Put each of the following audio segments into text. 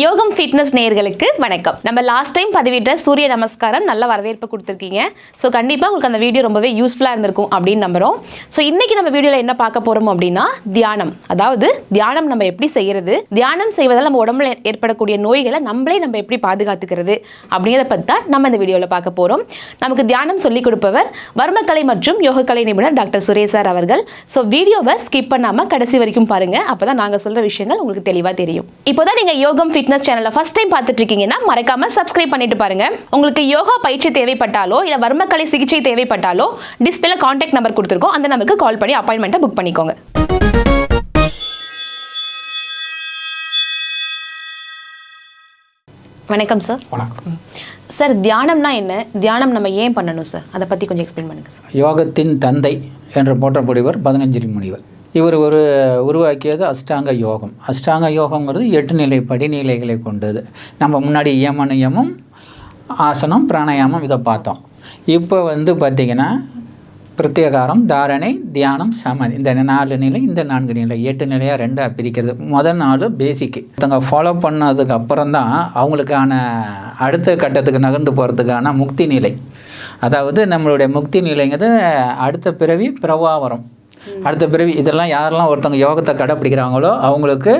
யோகம் ஃபிட்னஸ் நேயர்களுக்கு வணக்கம். நம்ம லாஸ்ட் டைம் பதிவிட்ட சூரிய நமஸ்காரம் நல்ல வரவேற்பு கொடுத்துருக்கீங்க. ஸோ கண்டிப்பாக உங்களுக்கு அந்த வீடியோ ரொம்பவே யூஸ்ஃபுல்லாக இருந்திருக்கும் அப்படின்னு நம்புகிறோம் ஸோ இன்றைக்கி நம்ம வீடியோவில் என்ன பார்க்க போகிறோம் அப்படின்னா தியானம். அதாவது தியானம் நம்ம எப்படி செய்கிறது தியானம் செய்வதால் நம்ம உடம்புல ஏற்படக்கூடிய நோய்களை நம்மளே நம்ம எப்படி பாதுகாத்துக்கிறது? அப்படிங்கிறத பற்றி தான் நம்ம இந்த வீடியோவில் பார்க்க போகிறோம் நமக்கு தியானம் சொல்லிக் கொடுப்பவர் வர்மக்கலை மற்றும் யோகக்கலை நிபுணர் டாக்டர் சுரேஷ் சார் அவர்கள். ஸோ வீடியோவை ஸ்கிப் பண்ணாமல் கடைசி வரைக்கும் பாருங்க. அப்போ தான் நாங்கள் சொல்கிற விஷயங்கள் உங்களுக்கு தெளிவாக தெரியும். இப்போ தான் நீங்கள் யோகம் ஃபிட்னஸ் சேனலை ஃபஸ்ட் டைம் பார்த்துட்டு இருக்கீங்கன்னா மறக்காம சப்ஸ்கிரைப் பண்ணிட்டு பாருங்க. உங்களுக்கு யோகா பயிற்சி தேவைப்பட்டாலோ இல்லை வர்மக்கலை சிகிச்சை தேவைப்பட்டாலோ டிஸ்பிளேல காண்டாக்ட் நம்பர் கொடுத்துருக்கோம். அந்த நம்பருக்கு கால் பண்ணி அப்பாயின்மெண்ட்டை புக் பண்ணிக்கோங்க. வணக்கம் சார் வணக்கம். சார் தியானம்னா என்ன? தியானம் நம்ம ஏன் பண்ணணும் சார் அதை பற்றி கொஞ்சம் எக்ஸ்பிளைன் பண்ணுங்க சார் யோகத்தின் தந்தை என்று போற்றப்படுவர் பதினஞ்சரி முனிவர். இவர் ஒரு உருவாக்கியது அஷ்டாங்க யோகம். அஷ்டாங்க யோகங்கிறது எட்டு நிலை படிநிலைகளை கொண்டது. நம்ம முன்னாடி யம நியமம் ஆசனம் பிராணாயாமம் இதை பார்த்தோம். இப்போ வந்து பார்த்திங்கன்னா பிரத்யேகாரம் தாரணை தியானம் சமன். இந்த நாலு நிலை இந்த நான்கு நிலை எட்டு நிலையாக ரெண்டாக பிரிக்கிறது. முதல் நாள் பேசிக்கு ஒருத்தவங்க ஃபாலோ பண்ணதுக்கு அப்புறம் தான் அவங்களுக்கான அடுத்த கட்டத்துக்கு நகர்ந்து போகிறதுக்கான முக்தி நிலை. அதாவது நம்மளுடைய முக்தி நிலைங்கிறது அடுத்த பிறவி பிரவாவரம். அடுத்த பிறவி இதெல்லாம் யாரெல்லாம் ஒருத்தவங்க யோகத்தை கடைப்பிடிக்கிறாங்களோ அவங்களுக்கு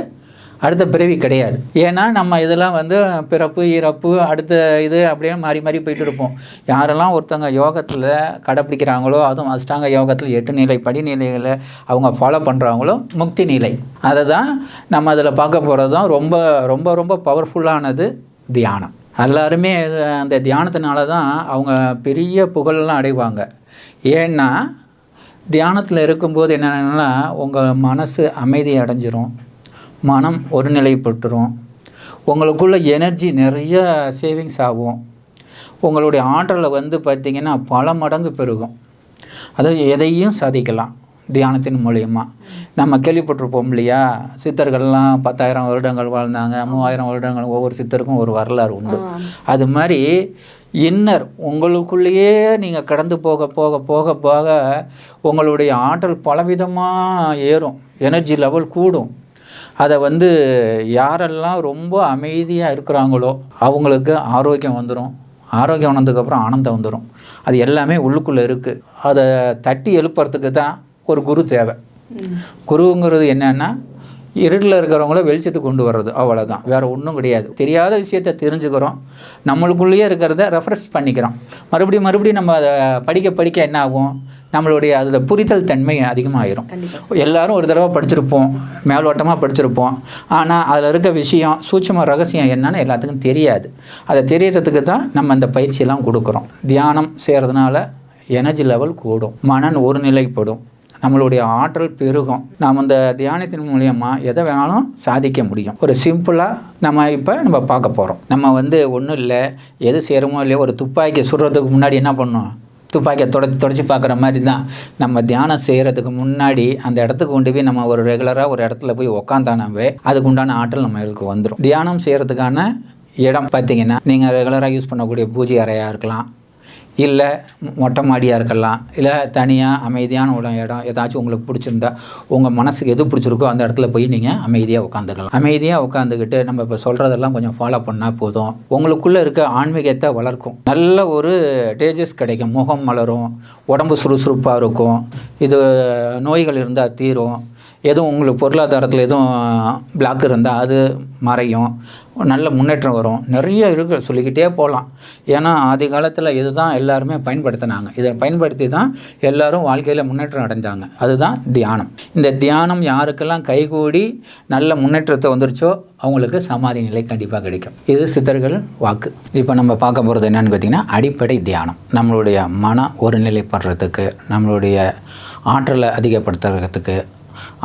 அடுத்த பிறவி கிடையாது. ஏன்னா நம்ம இதெல்லாம் வந்து பிறப்பு இறப்பு அடுத்த இது அப்படியே மாறி மாறி போயிட்டு இருப்போம். யாரெல்லாம் ஒருத்தவங்க யோகத்தில் கடைப்பிடிக்கிறாங்களோ அதுவும் அஷ்டாங்க யோகத்தில் எட்டு நிலை படிநிலைகளை அவங்க ஃபாலோ பண்ணுறாங்களோ முக்தி நிலை. அதை தான் நம்ம அதில் பார்க்க போகிறது தான் ரொம்ப ரொம்ப ரொம்ப பவர்ஃபுல்லானது தியானம். எல்லாருமே அந்த தியானத்தினால தான் அவங்க பெரிய புகழெல்லாம் அடைவாங்க. ஏன்னா தியானத்தில் இருக்கும்போது என்னென்னா உங்கள் மனசு அமைதி அடைஞ்சிரும். மனம் ஒருநிலைப்பட்டுரும். உங்களுக்குள்ள எனர்ஜி நிறைய சேவிங்ஸ் ஆகும். உங்களுடைய ஆற்றலை வந்து பார்த்திங்கன்னா பல மடங்கு பெருகும். அதாவது எதையும் சாதிக்கலாம் தியானத்தின் மூலயமா. நம்ம கேள்விப்பட்டிருப்போம் இல்லையா? சித்தர்கள்லாம் பத்தாயிரம் வருடங்கள் வாழ்ந்தாங்க மூவாயிரம் வருடங்கள் ஒவ்வொரு சித்தருக்கும் ஒரு வரலாறு உண்டு. அது மாதிரி இன்னர் உங்களுக்குள்ளேயே நீங்கள் கடந்து போக போக போக போக உங்களுடைய ஆற்றல் பலவிதமாக ஏறும். எனர்ஜி லெவல் கூடும். அதை வந்து யாரெல்லாம் ரொம்ப அமைதியாக இருக்கிறாங்களோ அவங்களுக்கு ஆரோக்கியம் வந்துடும் ஆரோக்கியம் வந்ததுக்கப்புறம் ஆனந்தம் வந்துடும் அது எல்லாமே உள்ளுக்குள்ளே இருக்குது அதை தட்டி எழுப்புறதுக்கு தான் ஒரு குரு தேவை. குருங்கிறது என்னன்னா இருட்டில் இருக்கிறவங்கள வெளிச்சத்துக்கு கொண்டு வர்றது அவ்வளோதான் வேறு ஒன்றும் கிடையாது. தெரியாத விஷயத்த தெரிஞ்சுக்கிறோம். நம்மளுக்குள்ளேயே இருக்கிறத ரெஃப்ரெஷ் பண்ணிக்கிறோம். மறுபடியும் மறுபடியும் நம்ம அதை படிக்க படிக்க என்ன ஆகும்? நம்மளுடைய அதில் புரிதல் தன்மை அதிகமாகிடும் எல்லாரும் ஒரு தடவை படிச்சிருப்போம். மேலோட்டமாக படிச்சிருப்போம். ஆனால் அதில் இருக்க விஷயம் சூட்சம ரகசியம் என்னன்னு எல்லாத்துக்கும் தெரியாது. அதை தெரியறதுக்கு தான் நம்ம அந்த பயிற்சியெல்லாம் கொடுக்குறோம். தியானம் செய்கிறதுனால எனர்ஜி லெவல் கூடும். மனன் ஒரு நிலைப்படும். நம்மளுடைய ஆற்றல் பெருகும். நாம் அந்த தியானத்தின் மூலியமாக எதை வேணாலும் சாதிக்க முடியும். ஒரு சிம்பிளாக நம்ம இப்போ நம்ம பார்க்க போகிறோம் நம்ம வந்து ஒன்றும் இல்லை எது செய்கிறோமோ இல்லையோ ஒரு துப்பாக்கி சுடுறதுக்கு முன்னாடி என்ன பண்ணும்? துப்பாக்கியை தொடச்சி தொடச்சி பார்க்குற மாதிரி தான் நம்ம தியானம் செய்கிறதுக்கு முன்னாடி அந்த இடத்துக்கு கொண்டு போய் நம்ம ஒரு ரெகுலராக ஒரு இடத்துல போய் உக்காந்தானாவே அதுக்கு உண்டான ஆற்றல் நம்மளுக்கு வந்துடும் தியானம் செய்கிறதுக்கான இடம் பார்த்தீங்கன்னா நீங்கள் ரெகுலராக யூஸ் பண்ணக்கூடிய பூஜை அறையாக இருக்கலாம். இல்லை மொட்டை மாடியாக இருக்கலாம் இல்லை தனியாக அமைதியான ஒரு இடம் ஏதாச்சும் உங்களுக்கு பிடிச்சிருந்தா உங்கள் மனசுக்கு எது பிடிச்சிருக்கோ அந்த இடத்துல போய் நீங்கள் அமைதியாக உட்காந்துக்கலாம். அமைதியாக உட்காந்துக்கிட்டு நம்ம இப்போ சொல்கிறதெல்லாம் கொஞ்சம் ஃபாலோ பண்ணால் போதும். உங்களுக்குள்ளே இருக்க ஆன்மீகத்தை வளர்க்கும். நல்ல ஒரு டேஜஸ் கிடைக்கும். முகம் மலரும் உடம்பு சுறுசுறுப்பாக இருக்கும். இது நோய்கள் இருந்தால் தீரும். எதுவும் உங்களுக்கு பொருளாதாரத்தில் எதுவும் பிளாக் இருந்தால் அது மறையும். நல்ல முன்னேற்றம் வரும். நிறைய இருக்கு. சொல்லிக்கிட்டே போகலாம் ஏன்னா ஆதி காலத்தில் இதுதான் எல்லாருமே பயன்படுத்தினாங்க. இதை பயன்படுத்தி தான் எல்லாரும் வாழ்க்கையில் முன்னேற்றம் அடைஞ்சாங்க. அதுதான் தியானம். இந்த தியானம் யாருக்கெல்லாம் கைகூடி நல்ல முன்னேற்றத்தை வந்துருச்சோ அவங்களுக்கு சமாதி நிலை கண்டிப்பாக கிடைக்கும். இது சித்தர்கள் வாக்கு. இப்போ நம்ம பார்க்க போகிறது என்னென்னு பார்த்தீங்கன்னா அடிப்படை தியானம். நம்மளுடைய மன ஒருநிலைப்படுறதுக்கு நம்மளுடைய ஆற்றலை அதிகப்படுத்துறதுக்கு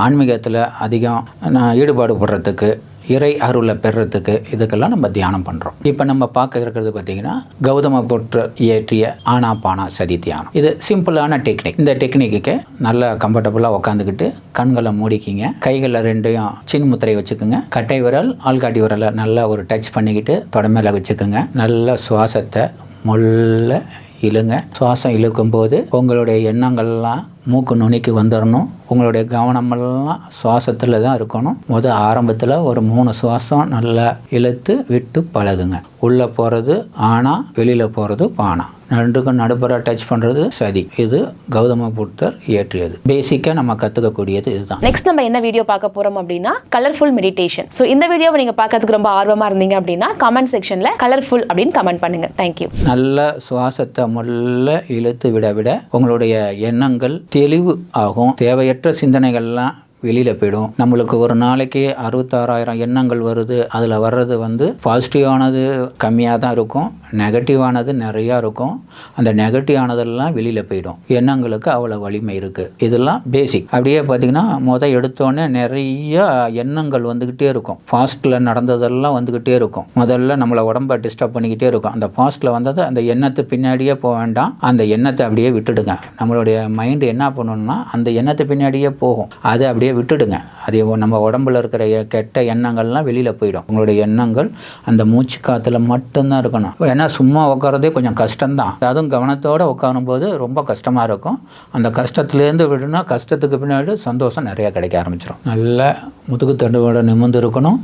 ஆன்மீகத்தில் அதிகம் நான் ஈடுபாடு படுறதுக்கு இறை அருளை பெறத்துக்கு இதுக்கெல்லாம் நம்ம தியானம் பண்ணுறோம் இப்போ நம்ம பார்க்க இருக்கிறது பார்த்தீங்கன்னா கௌதம புற்று இயற்றிய ஆனாபானா சதி தியானம். இது சிம்பிளான டெக்னிக். இந்த டெக்னிக்கு நல்லா கம்ஃபர்டபுளாக உட்காந்துக்கிட்டு கண்களை மூடிக்கிங்க. கைகளை ரெண்டையும் சின் முத்திரை வச்சுக்கோங்க. கட்டை விரல் ஆள்காட்டி விரலை நல்லா ஒரு டச் பண்ணிக்கிட்டு தொடை மேலே வச்சுக்கோங்க. நல்ல சுவாசத்தை முள்ள இழுங்க. சுவாசம் இழுக்கும்போது உங்களுடைய எண்ணங்கள்லாம் மூக்கு நுனிக்கு வந்துடணும் உங்களுடைய கவனமெல்லாம் சுவாசத்தில் தான் இருக்கணும். முதல் ஆரம்பத்தில் ஒரு மூணு சுவாசம் நல்லா இழுத்து விட்டு பழகுங்க. உள்ளே போகிறது ஆனா வெளியில் போகிறது பானா. ரெண்டுக்கும் நடுப்புற டச் பண்ணுறது சதி இது கௌதம புத்தர் இயற்றியது. பேசிக்காக நம்ம கற்றுக்கக்கூடியது இதுதான். நெக்ஸ்ட் நம்ம என்ன வீடியோ பார்க்க போறோம் அப்படின்னா கலர்ஃபுல் மெடிடேஷன் ஸோ இந்த வீடியோவை நீங்க பார்க்கறதுக்கு ரொம்ப ஆர்வமா இருந்தீங்க அப்படின்னா கமெண்ட் செக்ஷன்ல கலர்ஃபுல் அப்படின்னு கமெண்ட் பண்ணுங்க. தேங்க்யூ நல்ல சுவாசத்தை முள்ள இழுத்து விட விட உங்களுடைய எண்ணங்கள் தெளிவு ஆகும். தேவையற்ற சிந்தனைகள்லாம் வெளியில் போயிடும். நம்மளுக்கு ஒரு நாளைக்கு அறுபத்தாறாயிரம் எண்ணங்கள் வருது. அதில் வர்றது வந்து பாசிட்டிவானது கம்மியாக தான் இருக்கும். நெகட்டிவானது நிறையா இருக்கும். அந்த நெகட்டிவானதெல்லாம் வெளியில் போயிடும். எண்ணங்களுக்கு அவ்வளோ வலிமை இருக்குது இதெல்லாம் பேசிக் அப்படியே பார்த்தீங்கன்னா முத எடுத்தோடனே நிறைய எண்ணங்கள் வந்துக்கிட்டே இருக்கும். ஃபாஸ்ட்டில் நடந்ததெல்லாம் வந்துக்கிட்டே இருக்கும். முதல்ல நம்மளை உடம்ப டிஸ்டர்ப் பண்ணிக்கிட்டே இருக்கும். அந்த ஃபாஸ்ட்டில் வந்தது அந்த எண்ணத்தை பின்னாடியே போக வேண்டாம். அந்த எண்ணத்தை அப்படியே விட்டுடுங்க. நம்மளுடைய மைண்டு என்ன பண்ணணும்னா அந்த எண்ணத்தை பின்னாடியே போகும். அது அப்படியே விட்டுடுங்க. அது நம்ம உடம்புல இருக்கிற எ- கெட்ட எண்ணங்கள்லாம் வெளியில் போயிடும். உங்களுடைய எண்ணங்கள் அந்த மூச்சு காற்றுல மட்டும்தான் இருக்கணும். ஏன்னா சும்மா உட்காரதே கொஞ்சம் கஷ்டம்தான். அதுவும் கவனத்தோடு உட்காரும் போது ரொம்ப கஷ்டமாக இருக்கும். அந்த கஷ்டத்துலேருந்து விடுனா கஷ்டத்துக்கு பின்னாடி சந்தோஷம் நிறையா கிடைக்க ஆரம்பிச்சிடும் நல்ல முதுகு தண்டுவோட நிமிர்ந்து இருக்கணும்.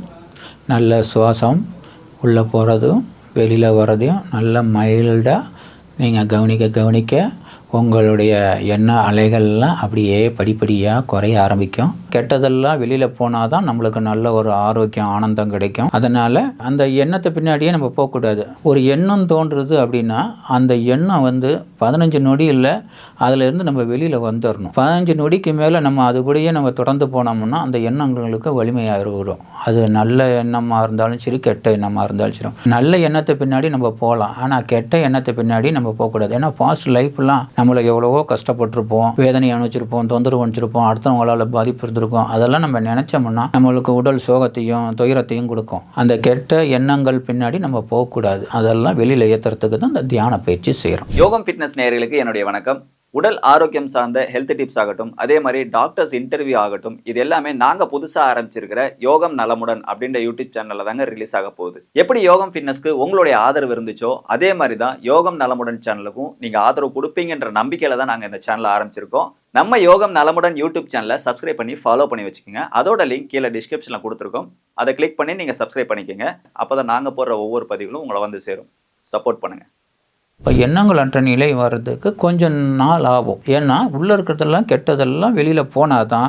நல்ல சுவாசம் உள்ளே போகிறதும் வெளியில் வர்றதையும் நல்ல மைல்டாக நீங்கள் கவனிக்க கவனிக்க உங்களுடைய எண்ண அலைகள்லாம் அப்படியே படிப்படியாக குறைய ஆரம்பிக்கும். கெட்டதெல்லாம் வெளியில் போனால் தான் நம்மளுக்கு நல்ல ஒரு ஆரோக்கியம் ஆனந்தம் கிடைக்கும். அதனால் அந்த எண்ணத்தை பின்னாடியே நம்ம போகக்கூடாது. ஒரு எண்ணம் தோன்றுறது அப்படின்னா அந்த எண்ணம் வந்து பதினஞ்சு நொடியில் அதிலிருந்து நம்ம வெளியில் வந்துடணும் பதினஞ்சு நொடிக்கு மேலே நம்ம அது கூடயே நம்ம தொடர்ந்து போனோம்னா அந்த எண்ணங்களுக்கு வலிமையாக வரும் அது நல்ல எண்ணமாக இருந்தாலும் சரி கெட்ட எண்ணமாக இருந்தாலும் சரி. நல்ல எண்ணத்தை பின்னாடி நம்ம போகலாம். ஆனால் கெட்ட எண்ணத்தை பின்னாடி நம்ம போகக்கூடாது. ஏன்னா பாஸ்ட் லைஃப்லாம் நம்மளை எவ்வளவோ கஷ்டப்பட்டிருப்போம் வேதனை அனுப்பிச்சிருப்போம் தொந்தரவு அணிச்சிருப்போம் அடுத்தவங்களால் பாதிப்பு இருக்கும் அதெல்லாம் நம்ம நினச்சோம்னா நம்மளுக்கு உடல் சோகத்தையும் துயரத்தையும் கொடுக்கும். அந்த கெட்ட எண்ணங்கள் பின்னாடி நம்ம போகக்கூடாது. அதெல்லாம் வெளியில் ஏற்றுறதுக்கு தான் இந்த தியான பயிற்சி செய்கிறோம் யோகம் ஃபிட்னஸ் நேயர்களுக்கு என்னுடைய வணக்கம். உடல் ஆரோக்கியம் சார்ந்த ஹெல்த் டிப்ஸ் ஆகட்டும் அதே மாதிரி டாக்டர்ஸ் இன்டர்வியூ ஆகட்டும் இது எல்லாமே நாங்கள் புதுசாக ஆரம்பிச்சிருக்கிற யோகம் நலமுடன் அப்படின்ற யூடியூப் சேனலில் தாங்க ரிலீஸ் ஆக போகுது. எப்படி யோகம் ஃபிட்னஸ்க்கு உங்களுடைய ஆதரவு இருந்துச்சோ அதே மாதிரி தான் யோகம் நலமுடன் சேனலுக்கும் நீங்கள் ஆதரவு கொடுப்பீங்கன்ற நம்பிக்கையில் தான் நாங்கள் இந்த சேனலை ஆரம்பிச்சிருக்கோம். நம்ம யோகம் நலமுடன் யூடியூப் சேனலை சப்ஸ்கிரைப் பண்ணி ஃபாலோ பண்ணி வச்சுக்கோங்க. அதோட லிங்க் கீழே டிஸ்கிரிப்ஷனில் கொடுத்துருக்கோம். அதை கிளிக் பண்ணி நீங்கள் சப்ஸ்கிரைப் பண்ணிக்கோங்க. அப்பதான் நாங்கள் போடுற ஒவ்வொரு பதிவுகளும் உங்களை வந்து சேரும். சப்போர்ட் பண்ணுங்கள் இப்போ எண்ணங்கள் அற்ற நிலை வர்றதுக்கு கொஞ்சம் நாள் ஆகும். ஏன்னா உள்ளே இருக்கிறதெல்லாம் கெட்டதெல்லாம் வெளியில் போனால் தான்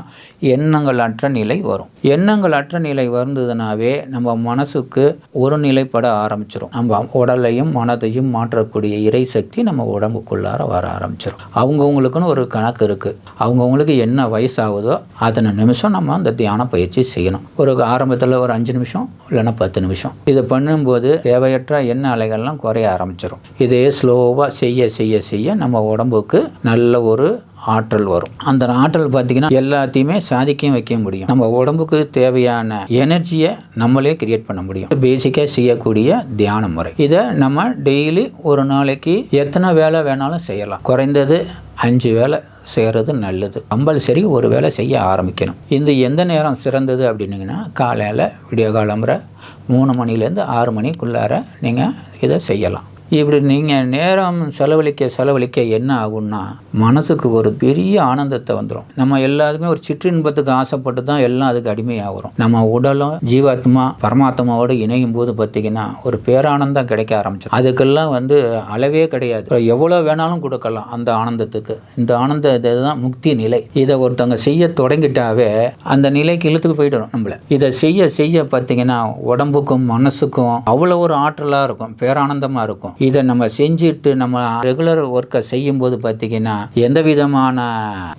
எண்ணங்கள் அற்ற நிலை வரும். எண்ணங்கள் அற்ற நிலை வந்ததுனாவே நம்ம மனசுக்கு ஒரு நிலைப்பட ஆரம்பிச்சிடும் நம்ம உடலையும் மனதையும் மாற்றக்கூடிய இறை சக்தி நம்ம உடம்புக்குள்ளார வர ஆரம்பிச்சிடும் அவங்கவுங்களுக்குன்னு ஒரு கணக்கு இருக்குது அவங்கவுங்களுக்கு என்ன வயசாகுதோ அத்தனை நிமிஷம் நம்ம அந்த தியான பயிற்சி செய்யணும். ஒரு ஆரம்பத்தில் ஒரு அஞ்சு நிமிஷம் இல்லைன்னா பத்து நிமிஷம். இதை பண்ணும்போது தேவையற்ற எண்ண அலைகள்லாம் குறைய ஆரம்பிச்சிடும் இதே ஸ்லோவாக செய்ய செய்ய செய்ய நம்ம உடம்புக்கு நல்ல ஒரு ஆற்றல் வரும். அந்த ஆற்றல் பார்த்திங்கன்னா எல்லாத்தையுமே சாதிக்கவும் வைக்க முடியும். நம்ம உடம்புக்கு தேவையான எனர்ஜியை நம்மளே கிரியேட் பண்ண முடியும். பேசிக்காக செய்யக்கூடிய தியான முறை. இதை நம்ம டெய்லி ஒரு நாளைக்கு எத்தனை வேலை வேணாலும் செய்யலாம். குறைந்தது அஞ்சு வேலை செய்கிறது நல்லது. கம்பல்சரி ஒரு வேலை செய்ய ஆரம்பிக்கணும். இந்த எந்த நேரம் சிறந்தது அப்படின்னீங்கன்னா காலையில் விடிய காலம்புற மூணு மணிலேருந்து ஆறு மணிக்குள்ளார நீங்கள் இதை செய்யலாம். இப்படி நீங்கள் நேரம் செலவழிக்க செலவழிக்க என்ன ஆகும்னா மனசுக்கு ஒரு பெரிய ஆனந்தத்தை வந்துடும் நம்ம எல்லாத்துக்குமே ஒரு சிற்றின்பத்துக்கு ஆசைப்பட்டு தான் எல்லாம் அதுக்கு அடிமையாகிறோம். நம்ம உடலும் ஜீவாத்மா பரமாத்மாவோடு இணையும் போது பார்த்தீங்கன்னா ஒரு பேரானந்தம் கிடைக்க ஆரம்பிச்சிடும் அதுக்கெல்லாம் வந்து அளவே கிடையாது. எவ்வளோ வேணாலும் கொடுக்கலாம் அந்த ஆனந்தத்துக்கு. இந்த ஆனந்த இதுதான் முக்தி நிலை. இதை ஒருத்தவங்க செய்ய தொடங்கிட்டாவே அந்த நிலைக்கு இழுத்துக்கு போயிடணும் நம்மளை. இதை செய்ய செய்ய பார்த்தீங்கன்னா உடம்புக்கும் மனசுக்கும் அவ்வளோ ஒரு ஆற்றலாக இருக்கும். பேரானந்தமாக இருக்கும். இதை நம்ம செஞ்சுட்டு நம்ம ரெகுலர் ஒர்க்கை செய்யும்போது பார்த்தீங்கன்னா எந்த விதமான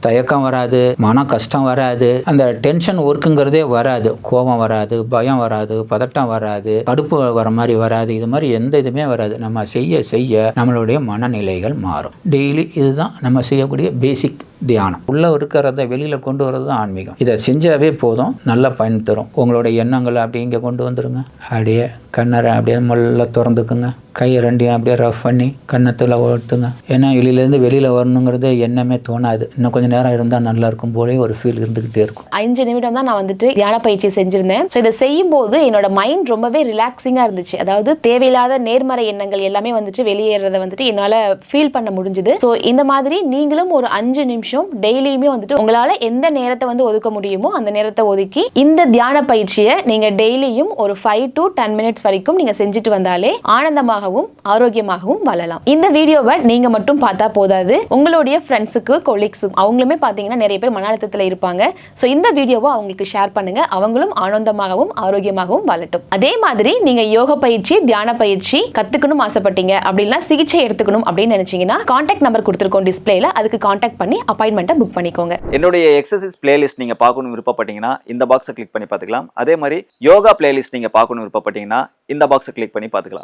தயக்கம் வராது மன கஷ்டம் வராது. அந்த டென்ஷன் ஒர்க்குங்கிறதே வராது. கோபம் வராது பயம் வராது பதட்டம் வராது கடுப்பு வர மாதிரி வராது. இது மாதிரி எந்த இதுவுமே வராது. நம்ம செய்ய செய்ய நம்மளுடைய மனநிலைகள் மாறும். டெய்லி இதுதான் நம்ம செய்யக்கூடிய பேசிக் தியானம். உள்ளே இருக்கிறத வெளியில் கொண்டு வர்றது தான் ஆன்மீகம். இதை செஞ்சாவே போதும். நல்லா பயன் தரும். உங்களோட எண்ணங்களை அப்படியே இங்கே கொண்டு வந்துருங்க. அப்படியே கண்ணரை அப்படியே மெல்ல திறந்துக்குங்க. கையை ரெண்டையும் அப்படியே ரஃப் பண்ணி கன்னத்தில் ஓட்டுங்க ஏன்னா வெளியிலேருந்து வெளியில் வரணுங்கிறது எண்ணமே தோணாது. இன்னும் கொஞ்சம் நேரம் இருந்தால் நல்லா இருக்கும் போலே ஒரு ஃபீல் இருந்துக்கிட்டே இருக்கும். அஞ்சு நிமிடம் தான் நான் வந்துட்டு தியான பயிற்சி செஞ்சிருந்தேன். ஸோ இதை செய்யும் போது என்னோட மைண்ட் ரொம்பவே ரிலாக்ஸிங்காக இருந்துச்சு. அதாவது தேவையில்லாத நேர்மறை எண்ணங்கள் எல்லாமே வந்துட்டு வெளியேறத வந்துட்டு என்னால் ஃபீல் பண்ண முடிஞ்சுது. ஸோ இந்த மாதிரி நீங்களும் ஒரு அஞ்சு நிமிஷம் டெய்லியுமே வந்துட்டு உங்களால் எந்த நேரத்தை வந்து ஒதுக்க முடியுமோ அந்த நேரத்தை ஒதுக்கி இந்த தியான பயிற்சியை நீங்கள் டெய்லியும் ஒரு ஃபைவ் டு டென் மினிட்ஸ் வரைக்கும் நீங்கள் செஞ்சுட்டு வந்தாலே ஆனந்தமாகவும் ஆரோக்கியமாகவும் வளரலாம் இந்த வீடியோவை நீங்க மட்டும் பார்த்தா போதாது. உங்களுடைய ஃப்ரெண்ட்ஸுக்கு கொலீக்ஸும் அவங்களுமே பார்த்தீங்கன்னா நிறைய பேர் மன அழுத்தத்தில் இருப்பாங்க. ஸோ இந்த வீடியோவை அவங்களுக்கு ஷேர் பண்ணுங்க. அவங்களும் ஆனந்தமாகவும் ஆரோக்கியமாகவும் வளட்டும் அதே மாதிரி நீங்க யோக பயிற்சி தியான பயிற்சி கத்துக்கணும் ஆசைப்பட்டீங்க அப்படின்னா சிகிச்சை எடுத்துக்கணும் அப்படின்னு நினைச்சீங்கன்னா கான்டாக்ட் நம்பர் கொடுத்துருக்கோம் டிஸ்பிளேல அதுக்கு கான்டாக்ட் பண்ணி அப்பாயின்மெண்ட்டை புக் பண்ணிக்கோங்க. என்னுடைய எக்ஸசைஸ் பிளேலிஸ்ட் நீங்கள் பார்க்கணும் விருப்பப்பட்டீங்கன்னா இந்த பாக்ஸை கிளிக் பண்ணி பார்த்துக்கலாம். அதே மாதிரி யோகா பிளேலிஸ்ட் நீங்கள் பார்க்கணும் விருப்பப்பட்டீங்கன்னா இந்த பாக்ஸை கிளிக் பண்ணி பார்த்துக்கலாம்.